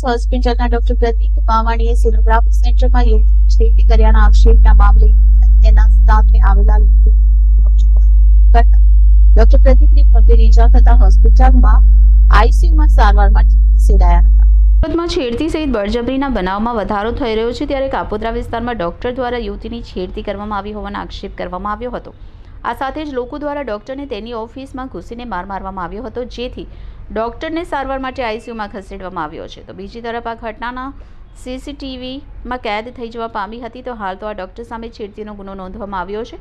હોસ્પિટલના ડોક્ટર પ્રતિક પાવાણીએ સોનોગ્રાફી સેન્ટરમાં યુવતી કર્યાના આક્ષેપના મામલે તેના સાથે આવેલા ડોક્ટર પ્રદીપને ગંભીર ઈજા થતા હોસ્પિટલમાં આઈસીયુમાં સારવાર માટે ખસેડાયા સુરતમાં છેડતી સહિત બળજબરીના બનાવમાં વધારો થઈ રહ્યો છે ત્યારે કાપોદ્રા વિસ્તારમાં ડોક્ટર દ્વારા યુવતીની છેડતી કરવામાં આવી હોવાનો આક્ષેપ કરવામાં આવ્યો હતો. આ સાથે જ લોકો દ્વારા ડોક્ટરને તેની ઓફિસમાં ઘૂસીને માર મારવામાં આવ્યો હતો, જેથી ડોક્ટરને સારવાર માટે આઈસીયુમાં ખસેડવામાં આવ્યો છે. તો બીજી તરફ આ ઘટનાના સીસીટીવીમાં કેદ થઈ જવા પામી હતી તો હાલ તો આ ડોક્ટર સામે છેડતીનો ગુનો નોંધવામાં આવ્યો છે.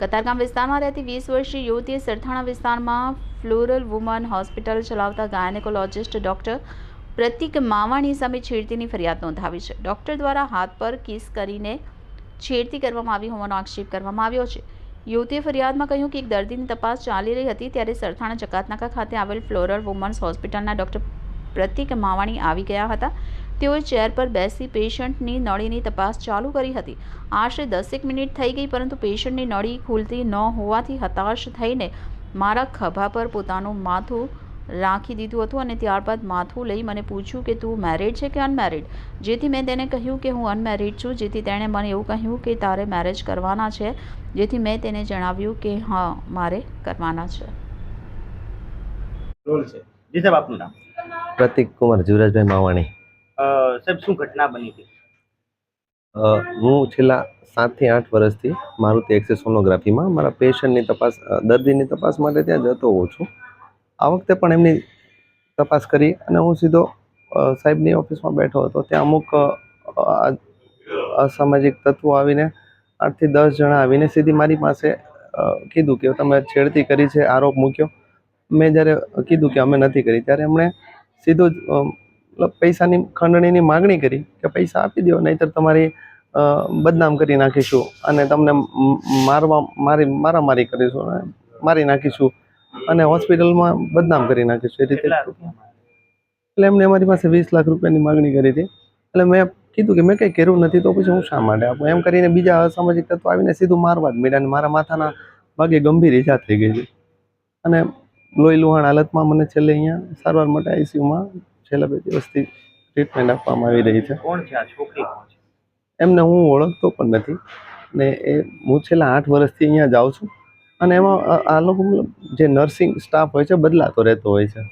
કતારગામ વિસ્તારમાં રહેતી વીસ વર્ષીય યુવતીએ સરથાણા વિસ્તારમાં ફ્લોરલ વુમન હોસ્પિટલ ચલાવતા ગાયનેકોલોજિસ્ટ ડોક્ટર પ્રતિક માવાણી સામે છેડતીની ફરિયાદ નોંધાવી છે. ડોક્ટર દ્વારા હાથ પર કિસ કરીને છેડતી કરવામાં આવી હોવાનો આક્ષેપ કરવામાં આવ્યો છે. યુવતીએ ફરિયાદમાં કહ્યું કે એક દર્દીની તપાસ ચાલી રહી હતી ત્યારે સરથાણા જકાતનાકા ખાતે આવેલ ફ્લોરલ વુમન્સ હોસ્પિટલના ડૉક્ટર પ્રતિક માવાણી આવી ગયા હતા. તેઓએ ચેર પર બેસી પેશન્ટની નળીની તપાસ ચાલુ કરી હતી. આશરે દસેક મિનિટ થઈ ગઈ પરંતુ પેશન્ટની નળી ખુલતી ન હોવાથી હતાશ થઈને મારા ખભા પર પોતાનું માથું રાખી દીધું હતું અને ત્યારબાદ માથું લઈ મને પૂછ્યું કે તું મેરિડ છે કે અનમેરિડ જેથી મેં તેને કહ્યું કે હું અનમેરિડ છું જેથી તેણે મને એવું કહ્યું કે તારે મેરેજ કરવાના છે જેથી મેં તેને જણાવ્યું કે હા મારે કરવાના છે. રોલ છે. જી સાહેબ આપનું નામ? પ્રતિક કુમાર જીવરાજભાઈ માવાણી. સાહેબ શું ઘટના બની હતી? હું છેલ્લા સાતથી આઠ વર્ષથી મારુતિ એક્સે સોનોગ્રાફીમાં મારા પેશન્ટની તપાસ દર્દીની તપાસ માટે ત્યાં જતો હોઉં છું. આ વખતે પણ એમની તપાસ કરી અને હું સીધો સાહેબની ઓફિસમાં બેઠો હતો. ત્યાં અમુક અસામાજિક તત્વો આવીને આઠથી દસ જણા આવીને સીધી મારી પાસે કીધું કે તમે છેડતી કરી છે, આરોપ મૂક્યો. મેં જ્યારે કીધું કે અમે નથી કરી, ત્યારે એમણે સીધો જ મતલબ પૈસાની ખંડણીની માગણી કરી કે પૈસા આપી દો, નહીતર તમારી બદનામ કરી નાખીશું અને તમને મારવા, મારી, મારામારી કરીશું અને મારી નાખીશું. અને હોસ્પિટલમાં બદનામ કરી નાખીશું એ રીતે. એટલે એમને અમારી પાસે વીસ લાખ રૂપિયાની માગણી કરી હતી. એટલે મેં કીધું કે મેં કંઈ કર્યું નથી તો પછી હું શા માટે આપું? એમ કરીને બીજા અસામાજિક તત્વો આવીને સીધું મારવા જ અને મારા માથાના ભાગે ગંભીર ઈજા થઈ ગઈ હતી. અને લોહી લુહાણ હાલતમાં મને છેલ્લે અહીંયા સારવાર માટે આઈસીયુમાં છેલ્લા બે દિવસથી ટ્રીટમેન્ટ આપવામાં આવી રહી છે. કોણ છે આ છોકરી છે? એમને હું ઓળખતો પણ નથી. ને એ હું છેલ્લા આઠ વર્ષથી અહીંયા જાઉં છું. અને એમાં આ- લોકો મતલબ જે નર્સિંગ સ્ટાફ હોય છે બદલાતો રહેતો હોય છે.